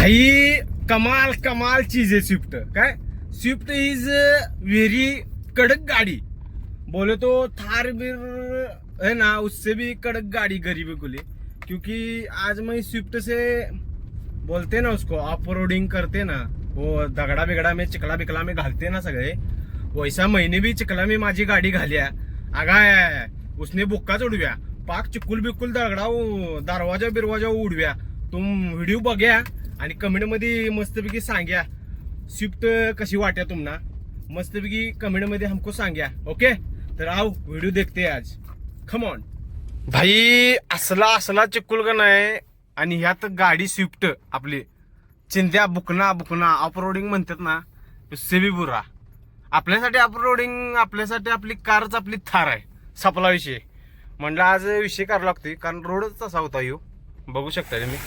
भाई कमाल कमाल चीज आहे स्विफ्ट. काय? स्विफ्ट इज वेरी कडक गाड़ी. बोले तो थार बिर है ना उससे भी कड़क गाड़ी गरीबी को लिए क्योंकि आज मैं स्विफ्ट से बोलते ना उसको ऑफ रोडिंग करते ना वो दगडा बिगडा में चिकला बिकला में घालते ना सगळे. वैसा महिने भी चिकला मी माझी गाडी घालिया आगाय उसने बुक्काच उडव्या पाक चिकुल बिकुल दगडा उ- दरवाजा बिरवाजा उडव्या. तुम व्हिडिओ बघ्या आणि कमेंटमध्ये मस्तपैकी सांग्या स्विफ्ट कशी वाट्या तुम्हाला मस्तपैकी कमेंटमध्ये हमको सांग्या ओके तर आव व्हिडिओ देखते आज. खम ऑन भाई असला असला चिकुल का नाही? आणि ह्यात गाडी स्विफ्ट आपली. चिंध्या बुकना बुकना. ऑफरोडिंग म्हणतात ना उससे बुरा. आपल्यासाठी ऑफरोडिंग आपल्यासाठी आपली कारच आपली थार आहे. सपला विषय. म्हणलं आज विषय करावा लागतोय कारण रोडच तसा होता येऊ बघू शकता तुम्ही.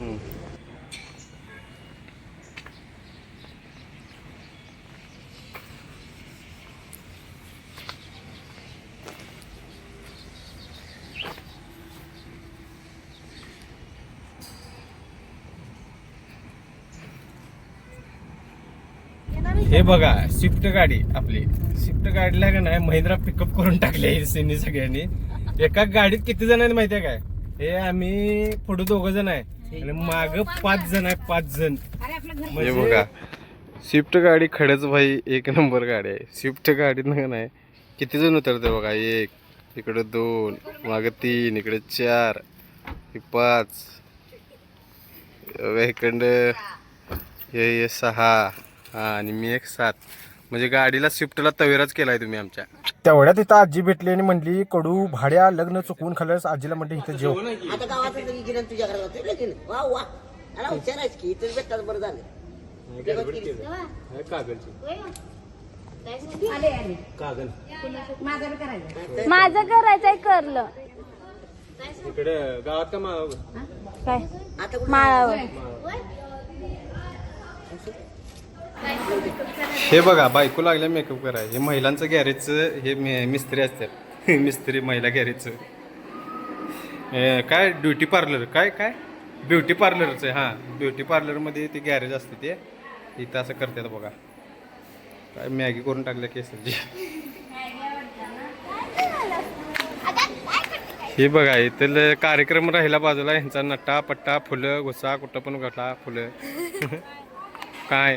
हे बघा स्विफ्ट गाडी आपली. स्विफ्ट गाडीला का नाही महिंद्रा पिकअप करून टाकले सिनी सगळ्यांनी. एका गाडीत किती जण माहितीये काय? हे आम्ही पुढे दोघ जण आहे. आणि माग पाच जण आहे पाच जण. म्हणजे बघा. स्विफ्ट गाडी खडच भाई एक नंबर गाडी आहे. स्विफ्ट गाडीत नाही किती जण उतरते बघा. एक इकडे दोन माग तीन इकडे चार हे पाच इकडं हे हे सहा हा आणि मी एक सात. म्हणजे गाडीला स्विफ्टला तवेराच केलाय तुम्ही आमच्या. तेवढ्यात इथं आजी भेटली आणि म्हणली कडू भाड्या लग्न चुकवून खाल्ल्यास आजीला म्हणते इथं जेव. आता गावाचं तरी गिरण तुझ्या घरात होते लगीन वा वा. अरे हुशारायच की इथं भेटतात बरं झालं. माझं करायचंय करलं इकडे गावात का काय? आता कुठं? माळावर. हे बघा बायको लागल्या मेकअप कराय हे महिलांचं गॅरेजचं हे मिस्त्री असतात. मिस्त्री महिला गॅरेजचं काय ब्युटी पार्लर काय काय? ब्युटी पार्लरचं हां. ब्युटी पार्लरमध्ये ते गॅरेज असते ते. इथं असं करतात बघा. काय मॅगी करून टाकल्या केसरची. हे बघा इथं कार्यक्रम राहिला बाजूला. ह्यांचा नट्टा पट्टा फुलं घुसा कुठं पण घटला फुलं. काय?